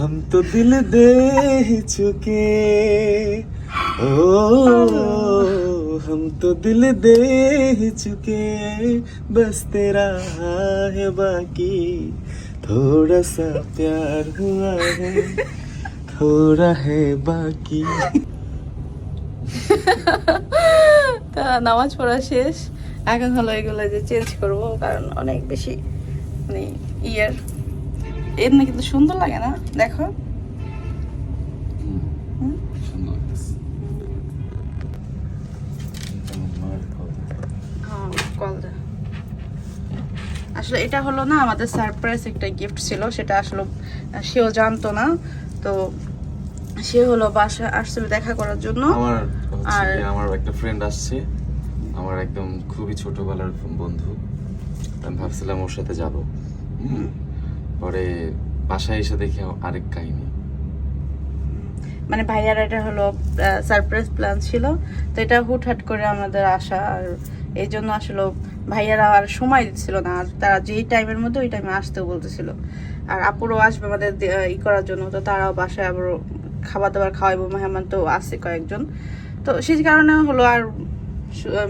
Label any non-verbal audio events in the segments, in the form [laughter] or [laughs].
हम तो दिल दे ही चुके ओ हम तो दिल दे ही चुके बस तेरा है बाकी थोड़ा सा प्यार हुआ है थोड़ा है बाकी তা নামাজ পড়া শেষ এখন হলো এগুলো যে চেঞ্জ করব কারণ অনেক বেশি মানে ইয়ের এমনি কিন্তু সুন্দর লাগে না? দেখো। হ্যাঁ, কল আসলে এটা হলো না আমাদের সারপ্রাইজ একটা গিফট ছিল সেটা আসলে সেও জানতো না। তো সে হলো বাসা আসছে দেখা করার জন্য। আমার আর- আমার একটা ফ্রেন্ড আসছে। আমার একদম খুবই ছোটবেলার বন্ধু। আমি ভাবছিলাম ওর সাথে যাব। হুম পরে বাসায় এসে দেখি আরেক কাহিনী। মানে ভাইয়ার এটা হলো সারপ্রাইজ প্ল্যান ছিল। তো এটা হুটহাট করে আমাদের আসা আর এই জন্য আসলে ভাইয়ারা আর সময় দিচ্ছিল না। আর তারা যেই টাইমের মধ্যে ওই টাইমে আসতেও বলতেছিল। আর আপুরও আসবে আমাদের ই করার জন্য। তো তারাও বাসায় আবার খাবার দাবার খাওয়াইবো। মেহমান তো আছে কয়েকজন। তো সেই কারণে হলো আর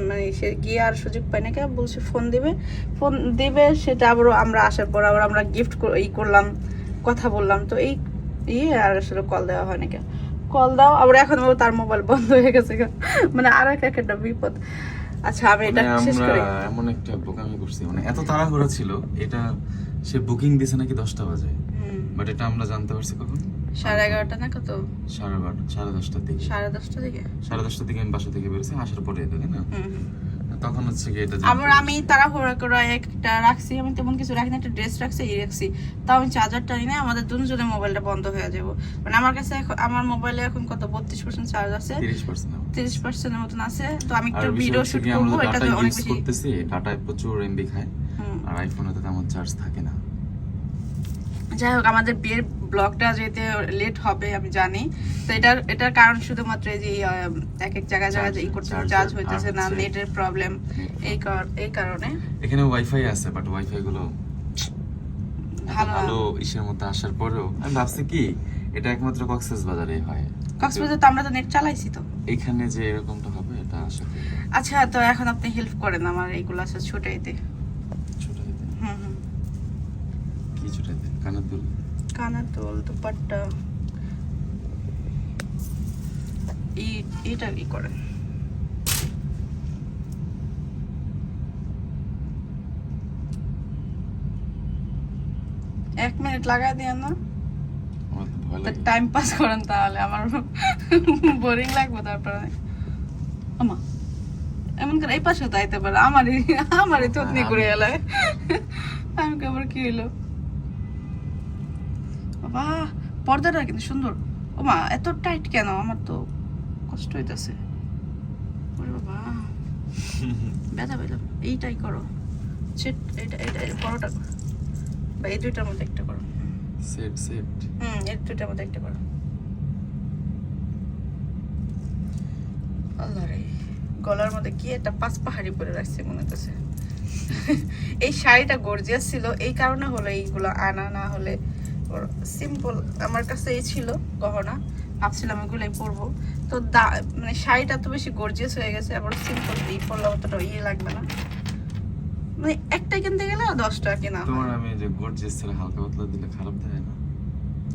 মানে সে গিয়ে আর সুযোগ পাই না কে বলছে ফোন দিবে। ফোন দিবে সেটা আবারও আমরা আসার পর আবার আমরা গিফট ই করলাম কথা বললাম। তো এই ইয়ে আর আসলে কল দেওয়া হয় না কেন কল দাও আবার এখন তার মোবাইল বন্ধ হয়ে গেছে মানে আর এক একটা বিপদ। আচ্ছা আমি এটা মানে শেষ করি। এমন একটা বোকামি করছি মানে এত তাড়াহুড়া ছিল এটা সে বুকিং দিছে নাকি দশটা বাজে। বাট এটা আমরা জানতে পারছি কখন? সাড়ে এগারোটা না কত? সাড়ে বারোটা সাড়ে দশটার দিকে। সাড়ে দশটা দিকে? সাড়ে দশটার দিকে আমি বাসা থেকে বেরোছি আসার পরে না। তখন হচ্ছে কি এটা আবার আমি তাড়াহুড়া করে একটা রাখছি আমি তেমন কিছু একটা ড্রেস রাখছি এই রাখছি। তাও আমি চার্জারটা নিয়ে আমাদের দুজনের মোবাইলটা বন্ধ হয়ে যাব। মানে আমার কাছে এখন আমার মোবাইলে এখন কত বত্রিশ পার্সেন্ট চার্জ আছে? তিরিশ পার্সেন্ট মতন। আছে। তো আমি একটু ভিডিও শুট করব এটা অনেক বেশি করতেছি ডাটায় প্রচুর এমবি খায়। আর আইফোনে তো তেমন চার্জ থাকে না। যাই হোক আমাদের বিয়ের ব্লগটা যেতে লেট হবে আমি জানি। তো এটার এটার কারণ শুধুমাত্র এই যে এক এক জায়গায় জায়গায় যে ই করতে চার্জ হইতেছে না নেটের প্রবলেম এই এই কারণে। এখানে ওয়াইফাই আছে বাট ওয়াইফাই গুলো ভালো। ইসের মধ্যে আসার পরেও আমি ভাবছি কি এটা একমাত্র কক্সেস বাজারে হয়। কক্সবাজার তো আমরা তো নেট চালাইছি তো। এখানে যে এরকমটা হবে এটা আশা করি। আচ্ছা তো এখন আপনি হেল্প করেন আমার এইগুলো আছে ছোটাইতে। ছোট হাতে হুম হুম। কি ছোট হাতে কানের দুল কানের দুল দুপাট্টা এটা ই করেন এক মিনিট লাগাই দিয়ে না। টাইম পাস করেন তাহলে আমার বোরিং লাগবে তারপরে। আমা এমন করে এই পাশে তাইতে পারে আমারই আমারই থতনি করে এলায় আমি আবার কি হইল? বাবা পর্দাটা কিন্তু সুন্দর। ও মা এত টাইট কেন? আমার তো কষ্ট হইতাছে। ওরে বাবা। [laughs] ব্যথা পেলাম এইটাই করো। সেট এটা এটা বড়টা বা এই দুইটার মধ্যে একটা করো। Set set. হুম এর দুইটার মধ্যে একটা করো। আল্লাহ রে। গলার মধ্যে কি একটা পাঁচ পাহাড়ি পরে রাখছে মনে হচ্ছে [laughs] এই শাড়িটা গর্জিয়াস ছিল। এই কারণে হলো এইগুলো আনা না হলে সিম্পল আমার কাছে এই ছিল গহনা। ভাবছিলাম এগুলোই পরবো। তো দা- মানে শাড়িটা তো বেশি গর্জিয়াস হয়ে গেছে আবার সিম্পল এই পরলে অতটা ইয়ে লাগবে না। মানে একটা কিনতে গেলে দশটা কেনা তোমার আমি যে গর্জিয়াস ছিল হালকা পাতলা দিলে খারাপ দেয় না?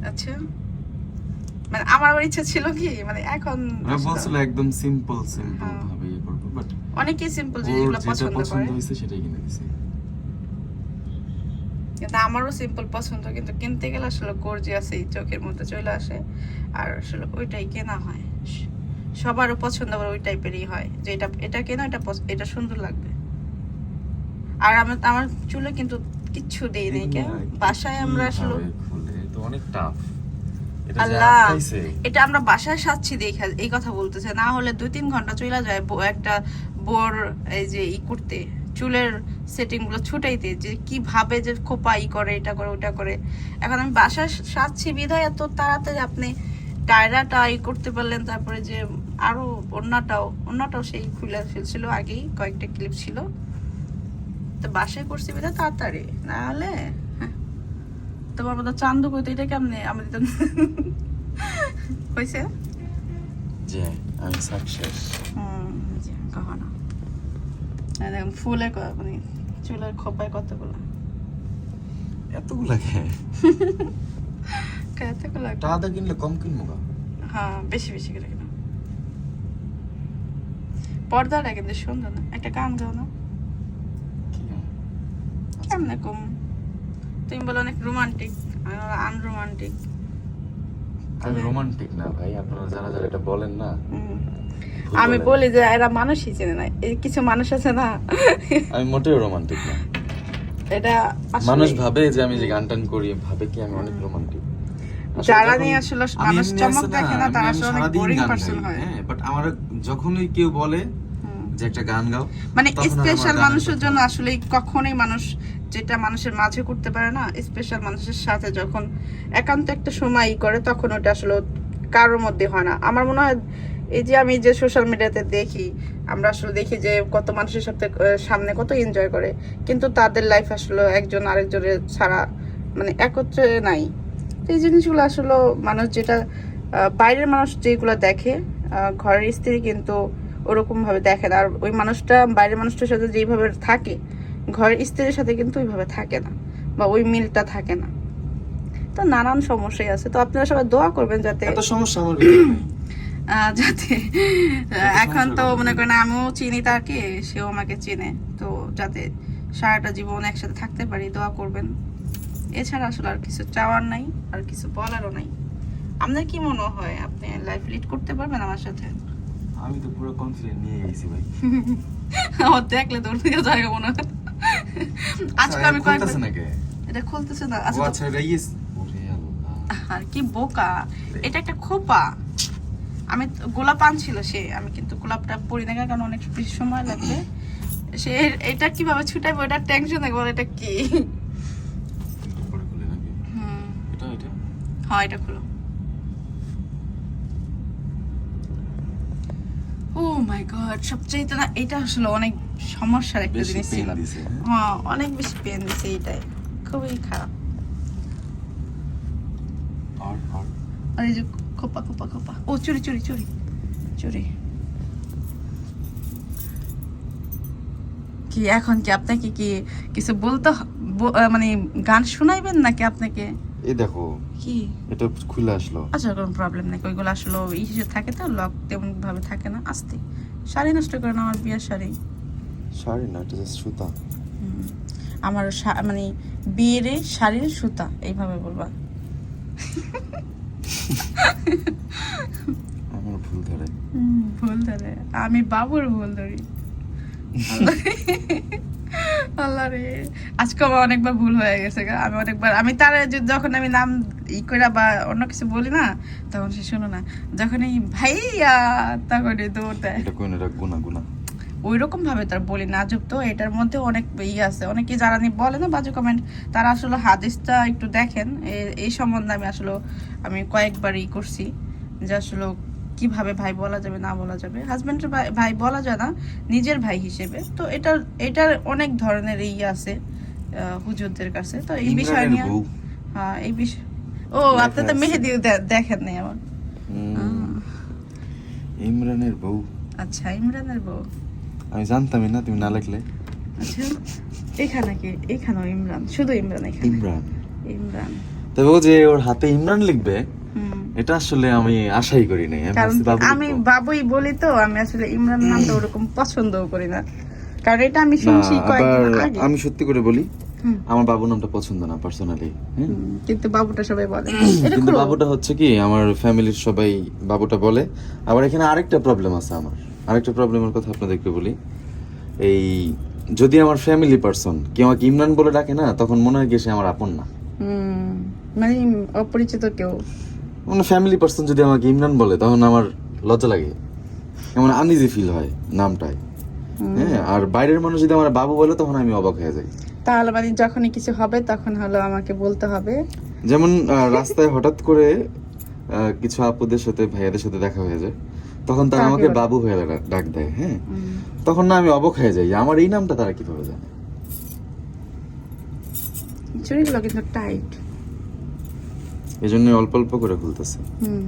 আচ্ছা। মানে আমার ইচ্ছা ছিল কি মানে এখন আমি বলছিল একদম সিম্পল সিম্পল হ্যাঁ। ভাবে ইয়ে করব বাট অনেকেই সিম্পল জিনিসগুলো পছন্দ পছন্দ হয়েছে সেটাই কিনে দিছি। কিন্তু আমারও সিম্পল পছন্দ কিন্তু কিনতে গেলে আসলে গর্জিয়াস এই চোখের মধ্যে চলে আসে। আর আসলে ওইটাই কেনা হয়। সবারও পছন্দ আবার ওই টাইপেরই হয়। যে এটা এটা কেনা এটা এটা সুন্দর লাগবে। আর আমার আমার চুলে কিন্তু কিচ্ছু দেই নেই কেন? বাসায় আমরা আসলে অনেক টাফ আল্লাহ! এটা আমরা বাসায় সাচ্ছি দেখে এই কথা বলতেছে। না হলে দুই তিন ঘণ্টা চলে যায় একটা বোর এই যে ই করতে। চুলের সেটিংগুলো ছুটাইতে যে কীভাবে যে খোপা ই করে এটা করে ওটা করে। এখন আমি বাসায় সাজছি বিধায় এত তাড়াতাড়ি আপনি টায়রাটা ই করতে পারলেন তারপরে যে আরও অন্যটাও অন্যটাও সেই খুলে ফেলছিল আগেই কয়েকটা ক্লিপ ছিল। তো বাসায় করছি বিধায় তাড়াতাড়ি না হলে হ্যাঁ, তোমার মতো চান্দু কইতে এটা কেমনে আমি তো হয়েছে যে আমি সাকসেস। হুম, কখনো। দেখুন ফুলে মানে চুলের খোপায় কতগুলো। এতগুলা খেয়ে কতগুলো টাকা কিনলে কম কিনবো হ্যাঁ বেশি বেশি করে কিনা। পর্দাটা কিন্তু সুন্দর না। একটা গান গাও না। কি কম? তুমি বলো অনেক রোমান্টিক আনরোমান্টিক আমি রোমান্টিক না ভাই আপনারা যারা যারা এটা বলেন না আমি বলি যে এরা মানুষই চেনে না এই কিছু মানুষ আছে না। আমি মোটেও রোমান্টিক না। এটা মানুষ ভাবে যে আমি যে গান টান করি ভাবে কি আমি অনেক রোমান্টিক যারা নিয়ে আসলে মানুষ চমক দেখে না তারা আসলে অনেক বোরিং পার্সন হয়। হ্যাঁ বাট আমার যখনই কেউ বলে যে একটা গান গাও মানে স্পেশাল মানুষের জন্য আসলে কখনোই মানুষ যেটা মানুষের মাঝে করতে পারে না স্পেশাল মানুষের সাথে যখন একান্ত একটা সময় করে, তখন ওটা আসলে কারোর মধ্যে হয় না। আমার মনে হয় এই যে আমি যে সোশ্যাল মিডিয়াতে দেখি, আমরা আসলে দেখি যে কত মানুষের সাথে সামনে কত এনজয় করে, কিন্তু তাদের লাইফ আসলে একজন আরেকজনের ছাড়া মানে একত্রে নাই। তো এই জিনিসগুলো আসলে মানুষ যেটা বাইরের মানুষ যেগুলো দেখে ঘরের স্ত্রী কিন্তু ওরকমভাবে দেখে না। আর ওই মানুষটা, বাইরের মানুষটার সাথে যেইভাবে থাকে ঘরের স্ত্রীর সাথে কিন্তু ওইভাবে থাকে না বা ওই মিলটা থাকে না। তো নানান সমস্যাই আছে। তো আপনারা সবাই দোয়া করবেন যাতে এত সমস্যা আমার [clears throat] যাতে এখন তো মনে করেন আমিও চিনি তাকে সেও আমাকে চেনে। তো যাতে সারাটা জীবন একসাথে থাকতে পারি দোয়া করবেন। এছাড়া আসলে আর কিছু চাওয়ার নাই আর কিছু বলারও নাই। আপনার কি মনে হয় আপনি লাইফ লিড করতে পারবেন আমার সাথে? আমি তো পুরো কনফিডেন্ট নিয়ে গেছি ভাই। [laughs] আমার দেখলে তোর থেকে জায়গা মনে হয়। [laughs] আজকে আমি খুলতেছে নাকি? এটা খুলতেছে না। আচ্ছা আচ্ছা এটা আল্লাহ। আর কি বোকা। এটা একটা খোপা। আমি গোলাপ আনছিল সে। আমি কিন্তু গোলাপটা পরি না কারণ অনেক বেশি সময় লাগবে। সে এটা কীভাবে ছুটাইবো? এটা টেনশন থাকবে এটা কি? হ্যাঁ এটা খুলো। ও মাই গড সবচেয়ে না এটা আসলে অনেক সমস্যার একটা জিনিস ছিল। হ্যাঁ? হ্যাঁ অনেক বেশি পেন দিছে এইটাই। খুবই খারাপ। আর এই যে খোপা খোপা খোপা। ও চুরি চুরি চুরি চুরি। কি এখন কি আপনাকে কি কিছু বলতে মানে গান শোনাইবেন নাকি আপনাকে? এই দেখো কি? এটা খুলে আসলো। আচ্ছা কোনো প্রবলেম নেই ওইগুলো আসলে ই থাকে তো লক তেমন ভাবে থাকে না আস্তে। শাড়ি নষ্ট করে না আমার বিয়ের শাড়ি। শাড়ি না এটা জাস্ট সুতা। আমার মানে বিয়ের শাড়ির সুতা এইভাবে বলবা। আমার ভুল ধরে। ভুল ধরে। আমি বাবুর ভুল ধরি। আল্লাহ রে। আজকে আমার অনেকবার ভুল হয়ে গেছে গা। আমি অনেকবার আমি তার যখন আমি নাম ই করে বা অন্য কিছু বলি না তখন সে শোনো না যখন এই ভাইয়া তখন দৌড় দেয়। এটা কোন এটা গুনা গুনা ওই রকম ভাবে তার বলি না আজব তো এটার মধ্যে অনেক ই আছে। অনেকে যারা নি বলে না বাজে কমেন্ট তারা আসলে হাদিসটা একটু দেখেন। এই সম্বন্ধে আমি আসলে আমি কয়েকবার ই করছি যে আসলে কীভাবে ভাই বলা যাবে না বলা যাবে। হাজবেন্ডের ভাই বলা যায় না নিজের ভাই হিসেবে। তো এটার এটার অনেক ধরনের ই আছে হুজুরদের কাছে। তো এই বিষয় নিয়ে হ্যাঁ এই বিষয় ও আপনি তো মেহেদি দেখেন নাই আমার ইমরানের বউ। আচ্ছা ইমরানের বউ। আমি জানতামই না তুমি না লিখলে আচ্ছা এখানে কি? এখানেও ইমরান শুধু ইমরান এখানে? ইমরান। ইমরান। তবে ও যে ওর হাতে ইমরান লিখবে এটা আসলে আমি আশাই করি নাই। আমি। বাবুই বলি তো আমি আসলে ইমরান নামটা ওরকম পছন্দও করি না। কারণ এটা আমি শুনছি কয়েকদিন আগে। আমি সত্যি করে বলি আমার বাবু নামটা পছন্দ না পার্সোনালি হুম, কিন্তু বাবুটা সবাই বলে। [clears throat] কিন্তু বাবুটা হচ্ছে কি আমার ফ্যামিলির সবাই বাবুটা বলে। আবার এখানে আরেকটা প্রবলেম আছে আমার। আরেকটা প্রবলেমের কথা আপনাদেরকে বলি। এই যদি আমার ফ্যামিলি পার্সন কেউ আমাকে ইমরান বলে ডাকে না তখন মনে হয় সে আমার আপন না। মানে অপরিচিত কেউ। মানে ফ্যামিলি পার্সন যদি আমাকে ইমরান বলে তখন আমার লজ্জা লাগে। এমন আনইজি ফিল হয় নামটায়। হ্যাঁ আর বাইরের মানুষ যদি আমার বাবু বলে তখন আমি অবাক হয়ে যাই। তাহলে মানে যখনই কিছু হবে তখন হলো আমাকে বলতে হবে। যেমন রাস্তায় হঠাৎ করে কিছু আপুদের সাথে ভাইয়াদের সাথে দেখা হয়ে যায়। তখন তারা আমাকে বাবু হয়ে ডাক দেয় হ্যাঁ? তখন না আমি অবাক হয়ে যাই আমার এই নামটা তারা কীভাবে জানে? চুড়িগুলো কিন্তু টাইট এই জন্য অল্প অল্প করে খুলতেছে। হুম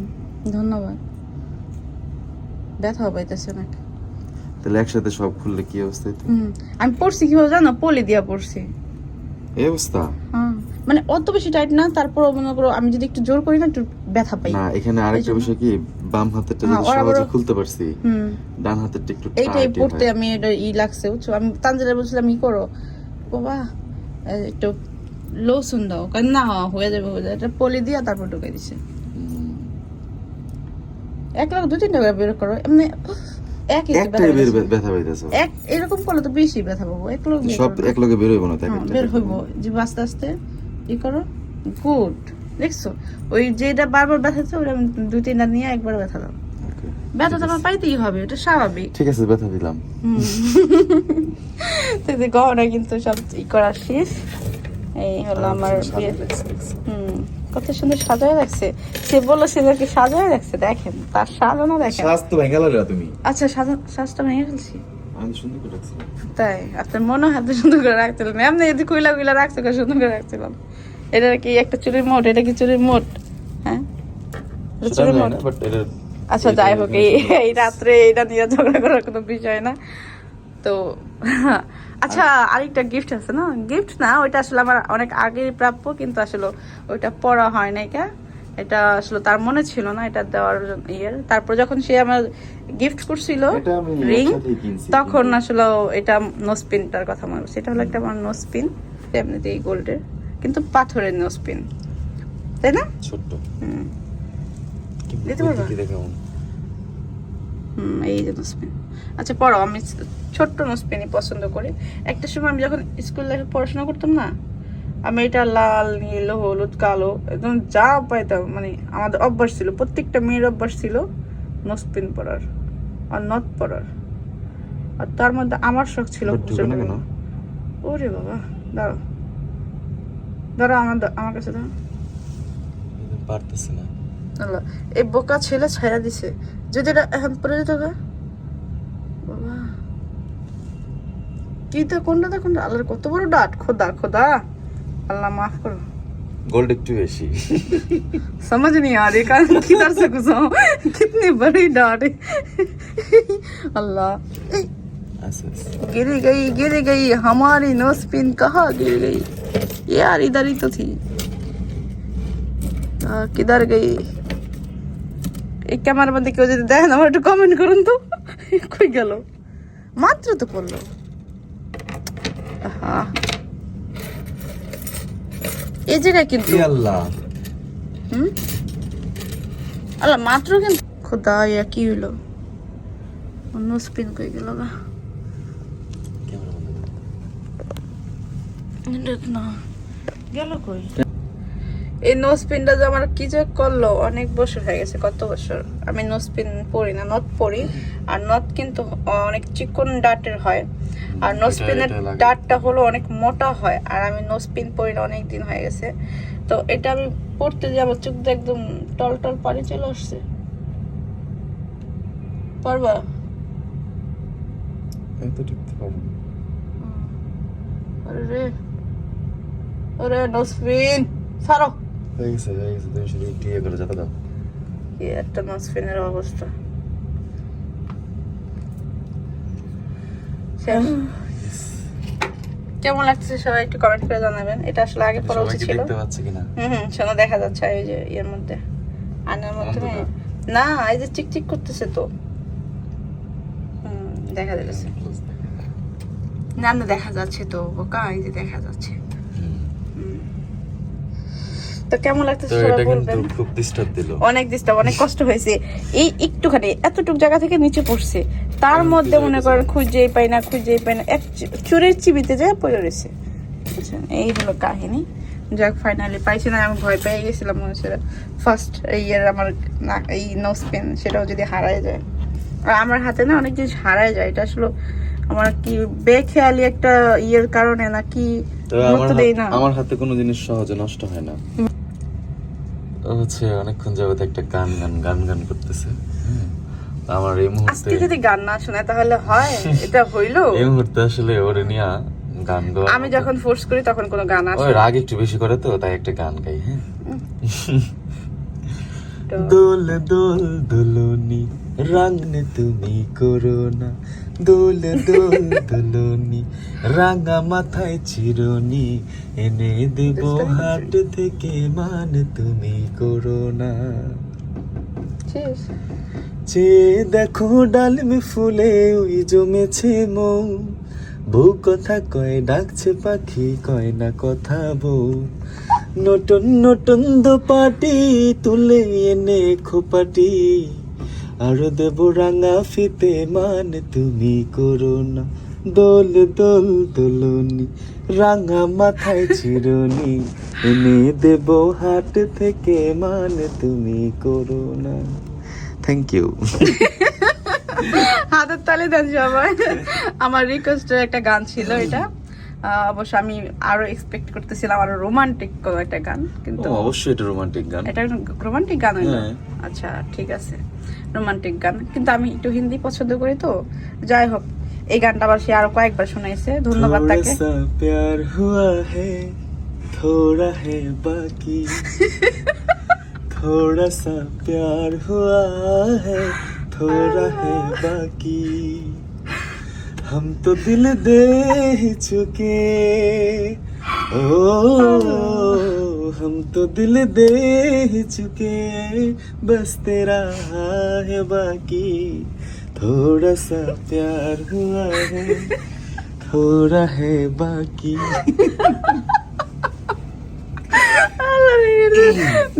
ধন্যবাদ। ব্যথা পাইতেছে নাকি তাহলে একসাথে সব খুললে কি অবস্থা? আমি পড়ছি কীভাবে জানো? পলি দিয়া পড়ছি। এই অবস্থা? হ্যাঁ। মানে অত বেশি টাইট না তারপর মনে করো আমি যদি একটু জোর করি না একটু ব্যথা পাই। না এখানে আরেকটা বিষয় কি বাম হাতেরটা হ্যাঁ, যদি সহজে খুলতে পারছি ডান হাতেরটা একটু এইটাই পড়তে আমি এটা ই লাগছে বুঝছ? আমি তানজিরা বলছিলাম ই করো। বাবা একটু লোসুন দাও। কারণ না হয়ে যাবে হয়ে যাবে। এটা পলি দিয়া তারপর ঢুকে দিছে। এক লাখ দু তিনটা করে বের করো। এমনি উফ, একটাই বের ব্যথা পাইতেছে। এক এরকম করলে তো বেশি ব্যথা পাবো। এক লোক সব এক লগে বের হইব না তাই হ্যাঁ, বের হইব। যে আস্তে আস্তে। ই করো গুড দেখছ? ওই যেটা বারবার ব্যথা হচ্ছে ওটা আমি দুই তিনটা নিয়ে একবার ব্যথা দাও। ব্যথা তো আমার পাইতেই হবে এটা স্বাভাবিক। ঠিক আছে ব্যথা দিলাম। [laughs] তো গহনা কিন্তু সব ই করা শেষ। এই হলো আমার বিয়ে। হুম কত সুন্দর সাজায় রাখছে সে বলল সে নাকি সাজায় রাখছে দেখেন তার সাজানো দেখেন। স্বাস্থ্য ভেঙে গেল তুমি। আচ্ছা সাজা সাজটা ভেঙে ফেলছি। আমি সুন্দর করে তাই? আপনার মনে হয় সুন্দর করে রাখছিলাম এমনি যদি কুইলা কুইলা রাখছে সুন্দর করে রাখছিলাম। এটা কি একটা চুরির মোট? এটা কি চুরির মোট? হ্যাঁ? এটা চুরির মোট? আচ্ছা যাই হোক এই রাত্রে এটা নিয়ে ঝগড়া করার কোনো বিষয় না। তো আচ্ছা আরেকটা গিফট আছে না? গিফট না ওইটা আসলে আমার অনেক আগে প্রাপ্য কিন্তু আসলে ওইটা পড়া হয় নাই কা? এটা আসলে তার মনে ছিল না এটা দেওয়ার ইয়ের। তারপর যখন সে আমার গিফট করছিল রিং তখন আসলে এটা নোসপিনটার কথা মনে করছে এটা হলো একটা আমার নোসপিন এমনিতে এই গোল্ডের কিন্তু পাথরের নোসপিন তাই না? ছোট্ট। দিতে পারবা? এই যে নোসপিন আচ্ছা পড়ো আমি ছোট্ট নোসপিনই পছন্দ করি। একটা সময় আমি যখন স্কুল লাইফে পড়াশোনা করতাম না আমি এটা লাল নীল হলুদ কালো একদম যা পাইতাম মানে আমাদের অভ্যাস ছিল প্রত্যেকটা মেয়ের অভ্যাস ছিল নোসপিন পরার আর নথ পরার। আর তার মধ্যে আমার শখ ছিল? ওরে বাবা দাঁড়াও। দাঁড়াও আমার আমার কাছে দাঁড়াও। পারতেছে না। আল্লাহ এই বোকা ছেলে ছায়া দিছে। যদি এটা এখন পরে যেত বাবা। কি তো কোনটা তো কোনটা? আল্লাহর কত বড় ডাট খোদা খোদা। अल्लाह माफ करो গোল্ড একটু বেশি समझ नहीं आ रही कान किधर से घुसाऊं कितनी बड़ी डाट है अल्लाह আচ্ছা আচ্ছা। गिर गई गिर गई हमारी नोस्पिन कहाँ गिर गई यार इधर ही तो थी आ, किधर गई এই ক্যামেরার মধ্যে কেউ যদি দেখেন আমার একটু কমেন্ট করুন তো কই গেল মাত্র তো করলো আহা। এই জায়গায় কিন্তু আল্লাহ। হুম? আল্লাহ মাত্র কিন্তু খোদা ইয়া কি হইল। অন্য স্পিন কই গেল গা। না। গেল কই? এই নোজ পিনটা যে আমার কি যে করল অনেক বছর হয়ে গেছে কত বছর? আমি নোজ পিন পরি না নথ পরি আর নথ কিন্তু অনেক চিকন ডাটের হয়। আর নোজ এটা- পিনের ডাটটা হলো অনেক মোটা হয় আর আমি নোজ পিন পরি অনেক দিন হয়ে গেছে। তো এটা আমি পড়তে যে আমার চোখ দিয়ে একদম টল টল পানি চলে আসছে। পারবা? আমি তো টিপতে পারব আরে রে। আরে নোজ পিন সারো হয়ে গেছে হয়ে গেছে তুমি শুধু একটু ইয়ে করে যেতে দাও। কি একটা মাসফিনের অবস্থা শেষ। কেমন লাগছে সবাই একটু কমেন্ট করে জানাবেন। এটা আসলে আগে পড়া উচিত ছিল। হুম হুম শোনো দেখা যাচ্ছে এই যে মধ্যে। মাধ্যমে অন্ধকার? না এই যে চিকচিক করতেছে তো। হুম দেখা যাচ্ছে। না না দেখা যাচ্ছে তো বোকা এই যে দেখা যাচ্ছে। তো কেমন লাগতেছে সবাই বলবেন? খুব ডিস্টার্ব দিল। অনেক ডিস্টার্ব অনেক কষ্ট হয়েছে। এই একটুখানি এতটুক জায়গা থেকে নিচে পড়ছে। তার মধ্যে মনে করেন খুঁজেই পাই না খুঁজেই পাই না। এক চুরের চিবিতে যায় পড়ে রয়েছে। এই হলো কাহিনী। যাক ফাইনালি পাইছি না আমি ভয় পেয়ে গেছিলাম মনে হচ্ছে ফার্স্ট ইয়ের আমার এই নোজ পেন সেটাও যদি হারায় যায়। আর আমার হাতে না অনেক জিনিস হারায় যায়। এটা আসলে আমার কি বেখেয়ালি একটা ইয়ের কারণে না কি আমার দেই না? আমার হাতে কোনো জিনিস সহজে নষ্ট হয় না। হচ্ছে অনেকক্ষণ যাবত একটা গান গান গান গান করতেছে। আমার এই মুহূর্তে আজকে যদি গান না শোনায় তাহলে হয়? এটা হইল? [laughs] এই মুহূর্তে আসলে ওরে নিয়ে গান গাওয়া আমি যখন ফোর্স করি তখন কোনো গান আসে ওই রাগ একটু বেশি করে তো তাই একটা গান গাই হ্যাঁ? দোল দোল দোলনি রাঙনে তুমি করোনা দোল দোল দোলনি রাঙা মাথায় চিরনি এনে দেব হাট থেকে মান তুমি করোনা শেষ চেয়ে দেখো ডালমে ফুলে ওই জমেছে মৌ। বউ কথা কয়, ডাকছে পাখি, কয় না কথা বউ। নটন নটন দোপাটি তুলে এনে খোপাটি। আরও দেব রাঙা ফিতে মান তুমি করো না। দোল দোল দোলনি, রাঙা মাথায় চিরনি। এনে দেব হাট থেকে মান তুমি করো না। থ্যাংক ইউ [laughs] হাতের তালে দেন সবাই। আমার রিকোয়েস্টের একটা গান ছিল এটা। অবশ্য আমি আরও এক্সপেক্ট করতেছিলাম আরও রোমান্টিক একটা গান কিন্তু অবশ্যই এটা রোমান্টিক গান। এটা রোমান্টিক গান হলো হ্যাঁ। আচ্ছা ঠিক আছে। রোমান্টিক গান। কিন্তু আমি একটু হিন্দি পছন্দ করি তো। যাই হোক এই গানটা আবার সে আরও কয়েকবার শুনাইছে। ধন্যবাদ তাকে। প্যার হুয়া হে থোড়া হে বাকি। [laughs] थोड़ा सा प्यार हुआ है, थोड़ा है बाकी। हम तो दिल दे ही चुके। ओ, हम तो दिल दे ही चुके। बस तेरा है बाकी। थोड़ा सा प्यार हुआ है, थोड़ा है बाकी। [laughs]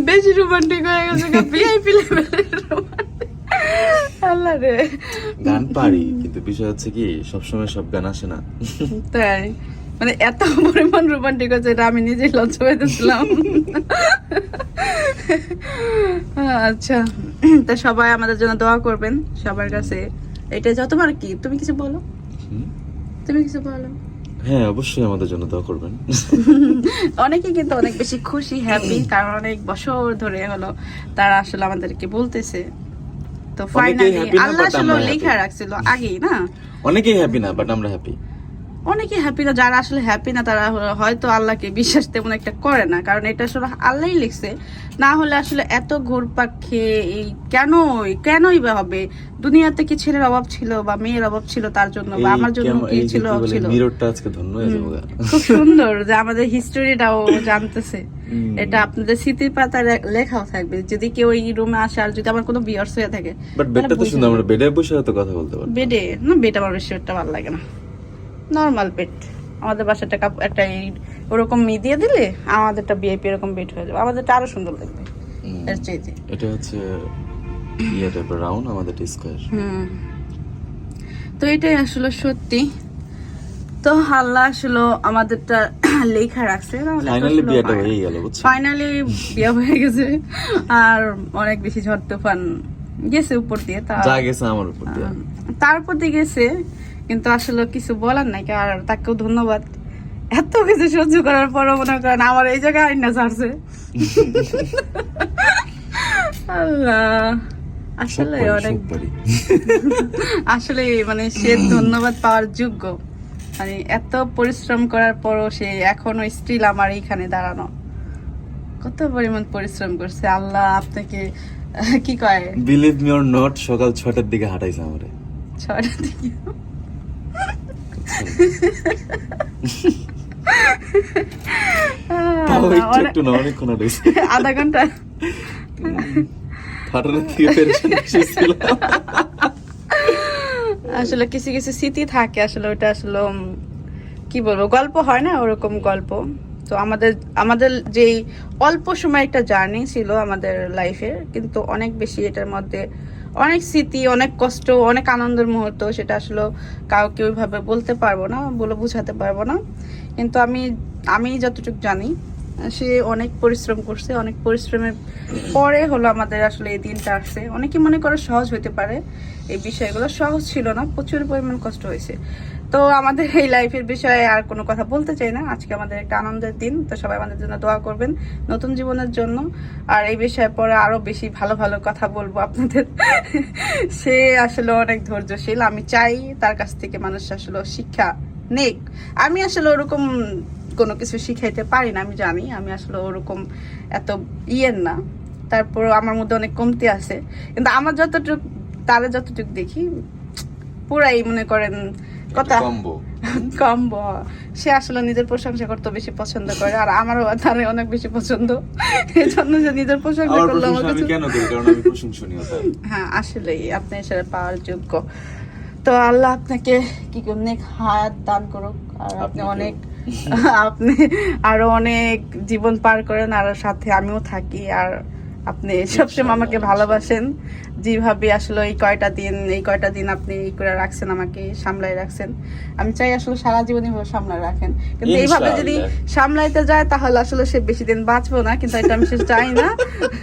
বেশি রোমান্টিক হয়ে গেছে ভিআইপি লেভেলের আল্লাহ রে। গান পারি কিন্তু বিষয় হচ্ছে কি সবসময় সব গান আসে না। তাই। মানে এত পরিমাণ রোমান্টিক হচ্ছে এটা আমি নিজেই লজ্জা পাইতেছিলাম। আচ্ছা তা সবাই আমাদের জন্য দোয়া করবেন সবার কাছে। এটা যত তোমার কি তুমি কিছু বলো? তুমি কিছু বলো? হ্যাঁ অবশ্যই আমাদের জন্য দোয়া করবেন। [laughs] অনেকে কিন্তু অনেক বেশি খুশি হ্যাপি কারণ অনেক বছর ধরে হলো তারা আসলে আমাদেরকে বলতেছে। তো ফাইনালি আল্লাহ আসলে লেখা. রাখছিল আগেই না? অনেকেই হ্যাপি না বাট আমরা হ্যাপি অনেকে হ্যাপি না যারা আসলে হ্যাপি না তারা হয়তো আল্লাহকে বিশ্বাস তেমন একটা করে না। কারণ এটা আসলে আল্লাহই লিখছে। না হলে আসলে এত ঘুরপাক খেয়ে এই কেনই কেনই বা হবে? দুনিয়াতে কি ছেলের অভাব ছিল বা মেয়ের অভাব ছিল তার জন্য বা আমার জন্য কি ছিল অভাব ছিল? মিররটা আজকে ধন্য হয়ে যাব খুব সুন্দর যে আমাদের হিস্টোরিটাও [laughs] জানতেছে। এটা আপনাদের স্মৃতির পাতায় লেখাও থাকবে। যদি কেউ এই রুমে আসে আর যদি আমার কোনো বিয়ার্স হয়ে থাকে বাট বেডটা তো সুন্দর আমরা বেডে বসে হয়তো কথা বলতে পারব বেডে না বেড আমার বেশি একটা ভালো লাগে না। নর্মাল বেড আমাদের বাসাটা কাপ একটা ওরকম মি দিয়ে দিলে আমাদেরটা বিআইপি এরকম বেড হয়ে যাবে। আমাদেরটা আরও সুন্দর লাগবে। এর চাইতে এটা হচ্ছে ইয়ে টাইপের রাউন্ড আমাদের স্কোয়ার হুম। তো এটাই আসলে সত্যি। তো আল্লাহ আসলে আমাদেরটা লেখা রাখছে। ফাইনালি বিয়েটা হয়ে গেল বুঝছ ফাইনালি বিয়ে হয়ে গেছে। আর অনেক বেশি ঝড় তুফান গেছে উপর দিয়ে তা যা গেছে আমার উপর দিয়ে। তারপর দিয়ে গেছে কিন্তু আসলে কিছু বলার নাই আর তাকেও ধন্যবাদ। এত কিছু সহ্য করার পরও মনে করেন আমার এই জায়গায় আইনা ছাড়ছে। [laughs] আল্লাহ। আসলে অনেক [laughs] আসলে মানে সে ধন্যবাদ পাওয়ার যোগ্য। মানে এত পরিশ্রম করার পরও সে এখনও স্টিল আমার এইখানে দাঁড়ানো। কত পরিমাণ পরিশ্রম করছে আল্লাহ আপনাকে [laughs] কি কয়? বিলিভ মি অর নট সকাল ছটার দিকে হাঁটাইছে আমারে। তাও আল্লাহ, একটু না অনেকক্ষণ হাঁটাইছে [laughs] আধা ঘণ্টা। ফাটানোর থেকে পেরেশান ছিল আসলে কিছু কিছু স্মৃতি থাকে আসলে ওটা আসলে কি বলব গল্প হয় না ওরকম গল্প। তো আমাদের আমাদের যেই অল্প সময় একটা জার্নি ছিল আমাদের লাইফের কিন্তু অনেক বেশি এটার মধ্যে অনেক স্মৃতি, অনেক কষ্ট, অনেক আনন্দের মুহূর্ত সেটা আসলে কাউকে ওইভাবে বলতে পারব না, বলে বোঝাতে পারব না। কিন্তু আমি আমি যতটুকু জানি, সে অনেক পরিশ্রম করছে, অনেক পরিশ্রমের পরে হলো আমাদের আসলে এই দিনটা আসছে। অনেকে মনে করে সহজ হতে পারে, এই বিষয়গুলো সহজ ছিল না, প্রচুর পরিমাণ কষ্ট হয়েছে। তো আমাদের এই লাইফের বিষয়ে আর কোনো কথা বলতে চাই না। আজকে আমাদের একটা আনন্দের দিন, তো সবাই আমাদের জন্য দোয়া করবেন নতুন জীবনের জন্য। আর এই বিষয়ে পরে আরও বেশি ভালো ভালো কথা বলব আপনাদের। [laughs] সে আসলে অনেক ধৈর্যশীল। আমি চাই তার কাছ থেকে মানুষ আসলে শিক্ষা নেক। আমি আসলে ওরকম কোনো কিছু শিখাইতে পারি না, আমি জানি। আমি আসলে ওরকম এত ইয়ের না। তারপর আমার মধ্যে অনেক কমতি আছে। কিন্তু আমার যতটুক, তারা যতটুকু দেখি, পুরাই মনে করেন কথা কম্বো। সে আসলে নিজের প্রশংসা করতে বেশি পছন্দ করে আর আমারও তারে অনেক বেশি পছন্দ। এই জন্য যে নিজের প্রশংসা আমার করলে আমার কাছে কেন করি? কারণ আমি প্রশংসনীয় হ্যাঁ আসলেই আপনি সেটা পাওয়ার যোগ্য। তো আল্লাহ আপনাকে কি অনেক হায়াত দান করুক আর আপনি অনেক আপনি আরও অনেক জীবন পার করেন আর সাথে আমিও থাকি আর আপনি সবসময় আমাকে ভালোবাসেন। যেভাবে আসলে এই কয়টা দিন এই কয়টা দিন আপনি এই করে রাখছেন আমাকে সামলাই রাখছেন আমি চাই আসলে সারা জীবন এইভাবে সামলাই রাখেন। কিন্তু এইভাবে যদি সামলাইতে যায় তাহলে আসলে সে বেশি দিন বাঁচবো না কিন্তু এটা আমি সে চাই না।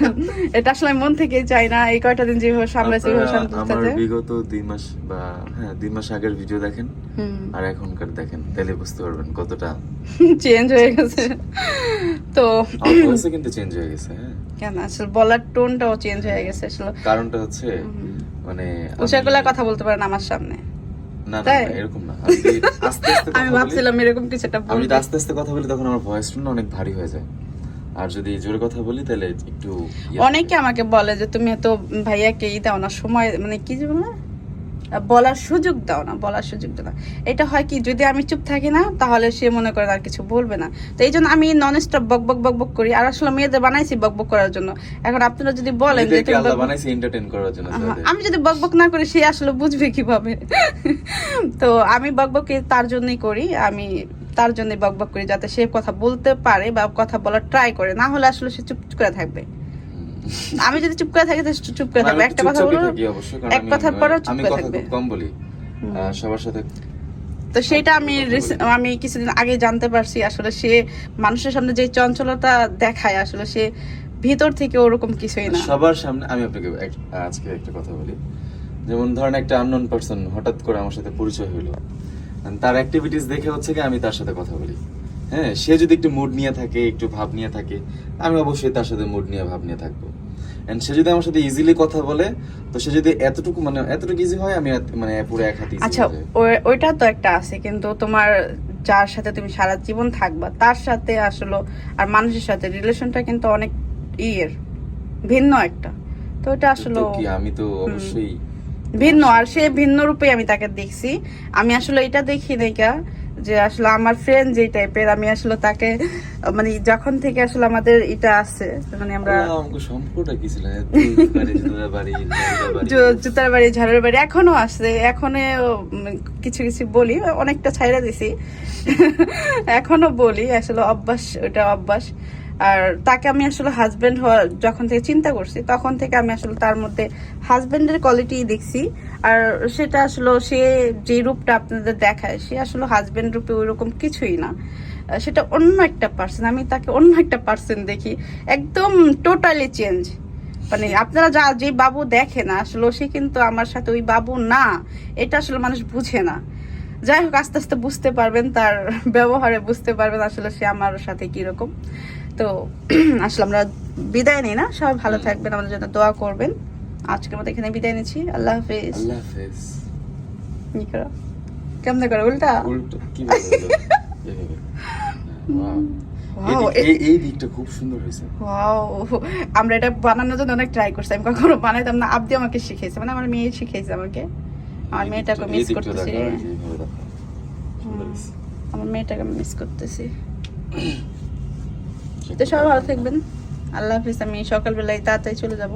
[laughs] এটা আসলে মন থেকেই চাই না এই কয়টা দিন যেভাবে সামলাইছে এইভাবে সামলাতে বিগত দুই মাস বা হ্যাঁ দুই মাস আগের ভিডিও দেখেন আর এখনকার দেখেন তাহলে বুঝতে পারবেন কতটা [laughs] চেঞ্জ হয়ে গেছে। তো কিন্তু চেঞ্জ হয়ে গেছে হ্যাঁ। কেন? আসলে বলার টোনটাও চেঞ্জ হয়ে গেছে আসলে। কারণটা হচ্ছে মানে উষাগুলা আমি- কথা বলতে পারেন আমার সামনে। না না এরকম না। আস্তে আস্তে আমি ভাবছিলাম এরকম কিছু একটা আমি আস্তে আস্তে কথা বলি তখন আমার ভয়েস টোন অনেক ভারী হয়ে যায়। আর যদি জোরে কথা বলি তাহলে একটু ইয়ে অনেকে আমাকে বলে যে তুমি এত ভাইয়াকে ই দাও না সময় মানে কি বলে? বলার সুযোগ দাও না বলার সুযোগ দাও না। এটা হয় কি যদি আমি চুপ থাকি না তাহলে সে মনে করে আর কিছু বলবে না। তো এই জন্য আমি নন স্টপ বক বক বক বক করি। আর আসলে মেয়েদের বানাইছি বক বক করার জন্য। এখন আপনারা যদি বলেন যে বানাইছে এন্টারটেইন করার জন্য আমি যদি বক বক না করি সে আসলে বুঝবে কীভাবে? [laughs] তো আমি বক বক তার জন্যই করি। আমি তার জন্য বক বক করি যাতে সে কথা বলতে পারে বা কথা বলার ট্রাই করে। না হলে আসলে সে চুপ করে থাকবে। আমি যদি চুপ করে থাকি তো চুপ করে থাকবে। একটা কথা বলব এক কথার পরেও চুপ করে থাকবে। কম বলি। সবার সাথে তো সেটা আমি আমি কিছুদিন আগে জানতে পারছি আসলে সে মানুষের সামনে যে চঞ্চলতা দেখায় আসলে সে ভিতর থেকে ওরকম কিছুই না। সবার সামনে আমি আপনাকে আজকে একটা কথা বলি। যেমন ধরেন একটা আননোন পার্সন হঠাৎ করে আমার সাথে পরিচয় হইল। And তার অ্যাক্টিভিটিস দেখে হচ্ছে কি আমি তার সাথে কথা বলি। হ্যাঁ সে যদি একটু মুড নিয়ে থাকে একটু ভাব নিয়ে থাকে আমি অবশ্যই তার সাথে মুড নিয়ে ভাব নিয়ে থাকব। এন্ড সে যদি আমার সাথে ইজিলি কথা বলে তো সে যদি এতটুকু মানে এতটুকু ইজি হয় আমি মানে পুরো এক হাতে আচ্ছা ওইটা তো একটা আছে কিন্তু তোমার যার সাথে তুমি সারা জীবন থাকবা তার সাথে আসলে আর মানুষের সাথে রিলেশনটা কিন্তু অনেক ইয়ের ভিন্ন একটা। তো ওটা আসলে আমি তো অবশ্যই ভিন্ন আর সে ভিন্ন রূপে আমি তাকে দেখছি। আমি আসলে এটা দেখি দেখা যে আসলে আমার ফ্রেন্ড যে টাইপের আমি আসলে তাকে মানে যখন থেকে আসলে আমাদের এটা আছে মানে আমরা জুতার বাড়ি ঝাড়ের বাড়ি এখনও আছে। এখনও কিছু কিছু বলি অনেকটা ছাইরা দিছি। এখনও বলি আসলে অভ্যাস ওটা অভ্যাস। আর তাকে আমি আসলে হাজবেন্ড হওয়ার যখন থেকে চিন্তা করছি তখন থেকে আমি আসলে তার মধ্যে হাজবেন্ডের কোয়ালিটি দেখছি। আর সেটা আসলে সে যে রূপটা আপনাদের দেখায় সে আসলে হাজবেন্ড রূপে ওইরকম কিছুই না। সেটা অন্য একটা পার্সন আমি তাকে অন্য একটা পার্সন দেখি একদম টোটালি চেঞ্জ মানে আপনারা যা যে বাবু দেখে না আসলে সে কিন্তু আমার সাথে ওই বাবু না এটা আসলে মানুষ বুঝে না। যাই হোক আস্তে আস্তে বুঝতে পারবেন তার [laughs] ব্যবহারে বুঝতে পারবেন আসলে সে আমার সাথে কীরকম। তো [clears throat] আসলে আমরা বিদায় নিই না? সবাই ভালো থাকবেন আমাদের জন্য দোয়া করবেন। আজকের মতো এখানে বিদায় নিচ্ছি। আল্লাহ হাফিজ। আল্লাহ হাফেজ। কি করো কেমনে করো উল্টা? কি. Wow, এই দিকটা খুব সুন্দর হয়েছে। ওয়াও আমরা এটা বানানোর জন্য অনেক ট্রাই করছি। আমি কখনো বানাইতাম না। আবদি আমাকে শিখেছে মানে আমার মেয়ে শিখেছে আমাকে। আমার মেয়েটাকে মিস করতেছি। আমার মেয়েটাকে মিস করতেছি। [clears throat] তো সবাই ভালো থাকবেন। আল্লাহ হাফিজ আমি সকালবেলায় তাড়াতাড়ি চলে যাব।